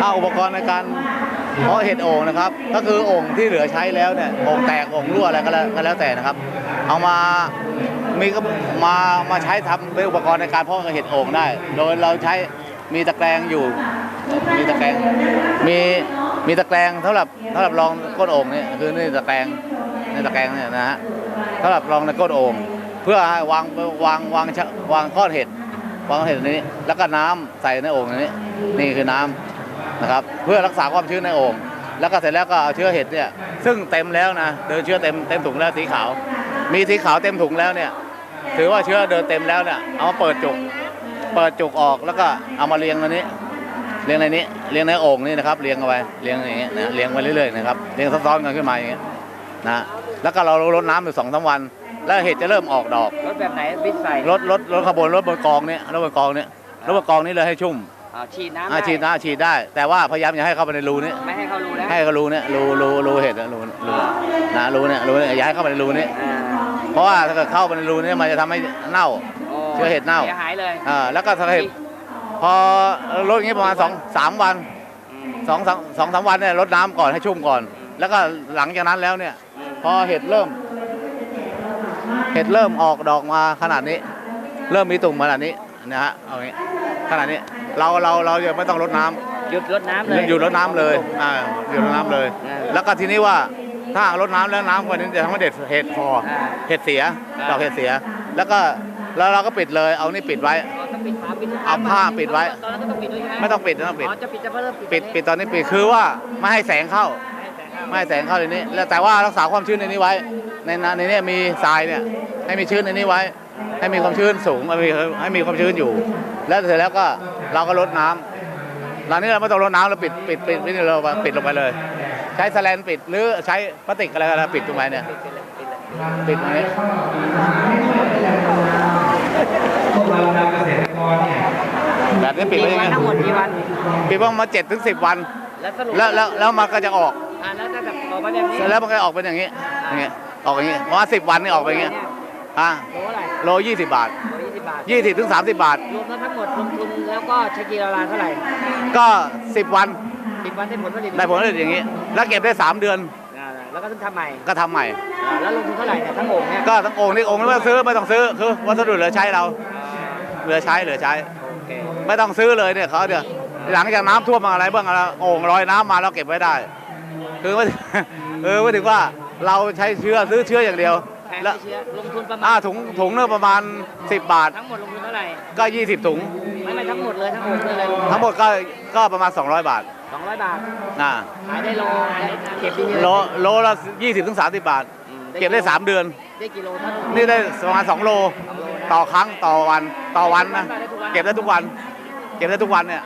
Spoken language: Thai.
เอาอุปกรณ์ในการเพาะเห็ดโอ่งนะครับ ก็คือโอ่งที่เหลือใช้แล้วเนี่ยโอ่งแตกโอ่งรั่วอะไรก็แล้วก็แล้วแต่นะครับ เอามามีก็มามาใช้ทำเป็นอุปกรณ์ในการเพาะเห็ดโอ่งได้ โดยเราใช้มีตะแกรงอยู่ มีตะแกรงมีมีตะแกรงสำหรับสำหรับรองก้นโอ่งเนี่ยคือนี่ตะแกรงนี่ตะแกรงเนี่ยนะฮะสำหรับรองในก้นโอ่งเพื่อวางวางวางวางก้อนเห็ดวางเห็ดนนี้ แล้วก็น้ำใส่ในโอ่งนนี้ นี่คือน้ำ นะครับเพื่อรักษาความชื้นในโอ่งแล้วก็เสร็จแล้วก็เอาเชื้อเห็ดเนี่ยซึ่งเต็มแล้วนะเดินเชื้อเต็มเต็มถุงแล้วสีขาว มีสีขาวเต็มถุงแล้วเนี่ยถือว่าเชื้อเดินเต็มแล้วเนี่ยเอามาเปิดจุก เปิดจุกออกแล้วก็เอามาเรียงในนี้เรียงในนี้เรียงในโอ่งนี่นะครับเรียงเอาไว้เรียงอย่างเงี้ยนะเรียงไปเรื่อยๆนะครับเรียงซ้อนๆกันขึ้นมาอย่างเงี้ยนะแล้วก็เราลดน้ำอยู่สองสามวัน แล้วเห็ดจะเริ่มออกดอกรถแบบไหนบิดใส่รถรถรถขบวนรถบนกองเนี่ยรถบนกองเนี่ยรถบนกองนี่เลยให้ชุ่ม อ่าฉีดน้ำอาได้ฉีดน้ำฉีดได้ แต่ว่าพยายามอย่าให้เข้าไปในรูนี้ ไม่ให้เขารู้แล้วให้เขารูเนี่ยรูรูรูเห็ดนะรูรูนะรูเนี่ยรูเนี่ยอย่าให้เข้าไปในรูนี้ อ่าเพราะว่าถ้าเกิดเข้าไปในรูนี้มันจะทำให้เน่าโอ้เชื้อเห็ดเน่าเสียหายเลยอ่าแล้วก็ถ้าเห็ดพอรดอย่างนี้ประมาณสองสามวันอืมสองสองสองสามวันเนี่ยรดน้ำก่อนให้ชุ่มก่อน แล้วก็หลังจากนั้นแล้วเนี่ยพอเห็ดเริ่ม เห็ดเริ่มออกดอกมาขนาดนี้ เริ่มมีตุ่มขนาดนี้นะฮะเอางี้ขนาดนี้ เราเราเราจะไม่ต้องรดน้ำหยุดรดน้ำเลยหยุดรดน้ำเลยอ่าหยุดรดน้ำเลยอ่าแล้วก็ทีนี้ว่าถ้าหากรดน้ำแล้วน้ำกว่านี้จะทำให้เด็ดเห็ดพออ่า เห็ดเสียอ่า ดอกเห็ดเสีย แล้วก็แล้วเราก็ปิดเลยเอานี่ปิดไว้อ๋อต้องปิดฝาปิดเอาผ้าปิดไว้ ตอนนั้นก็ต้องปิดด้วยใช่ไหมไม่ต้องปิดไม่ต้องปิด อ๋อจะปิดจะเริ่มปิดปิดตอนนี้ปิดคือว่าไม่ให้แสงเข้าไม่ให้แสงเข้า ไม่ให้แสงเข้าในนี้ แล้วแต่ว่ารักษาความชื้นในนี้ไว้ ในน้ำในนี้มีทรายเนี่ยให้มีชื้นในนี้ไว้ ให้มีความชื้นสูงให้มีให้มีความชื้นอยู่ แล้วเสร็จแล้วก็เราก็ลดน้ำหลังนี้เราไม่ต้องลดน้ำเราปิดปิดปิดปิดเราปิดลงไปเลย ใช้แสแลนปิดหรือใช้พลาสติกอะไรก็ได้ปิดตรงไหนเนี่ยปิดตรงนี้พวกเราชาวเกษตรกรเนี่ยแบบนี้ปิดกี่ไว้อย่างวันเงี้ยทั้งหมดกี่วันปิดประมาณเจ็ดถึงสิบวัน แล้วสรุปแล้วแล้วแล้วมันก็จะออกอ่าแล้วถ้าแบบออกมาแบบนี้เสร็จแล้วมันก็ออกเป็นอย่างนี้อย่างเงี้ยออกอย่างนี้เพราะว่าสิบวันนี่ออกไปอย่างเงี้ย อะโลเท่าไหร่โลยี่สิบบาท โลยี่สิบบาทยี่สิบถึงสามสิบบาท รวมแล้วทั้งหมดลงทุนแล้วก็ใช้กี่ละลานเท่าไหร่ก็สิบวันสิบวันได้ผลผลิตได้ผลผลิตอย่างนี้ แล้วเก็บได้สามเดือนอ่าแล้วก็ต้องทำใหม่ก็ทำใหม่ อ่าแล้วลงทุนเท่าไหร่เนี่ยทั้งโอ่งเนี่ยก็ทั้งองค์นี่องค์ไม่ต้องซื้อไม่ต้องซื้อคือวัสดุเหลือใช้เราอ่าเหลือใช้เหลือใช้ โอเคไม่ต้องซื้อเลยเนี่ยเขาเดี๋ยวหลังจากน้ำท่วมมาอะไรบ้างอะไรโอ่งลอยน้ำมาเราเก็บไว้ได้ คือไม่เออไม่ถึงว่าเราใช้เชื้อซื้อเชื้ออย่างเดียว แพงแล้วไม่เชื่อลงทุนประมาอ่าณถุงถุงเนี่ยประมาณ 10 บาททั้งหมดลงทุนเท่าไหร่ก็ 20 ถุง ไม่ไม่ทั้งหมดเลยทั้งโอ่งเลยทั้งหมดก็ก็ประมาณ 200 บาทสองร้อยบาทนะขายได้โลเก็บดีๆโลโลละ20ถึง30 บาท อืมเก็บได้ 3 เดือน ได้กิโลท่านนี่ได้ประมาณ 2 โลสองโลนะต่อครั้งต่อวันต่อวันนะได้ทุกวันเก็บได้ทุกวัน เก็บได้ทุกวันเนี่ย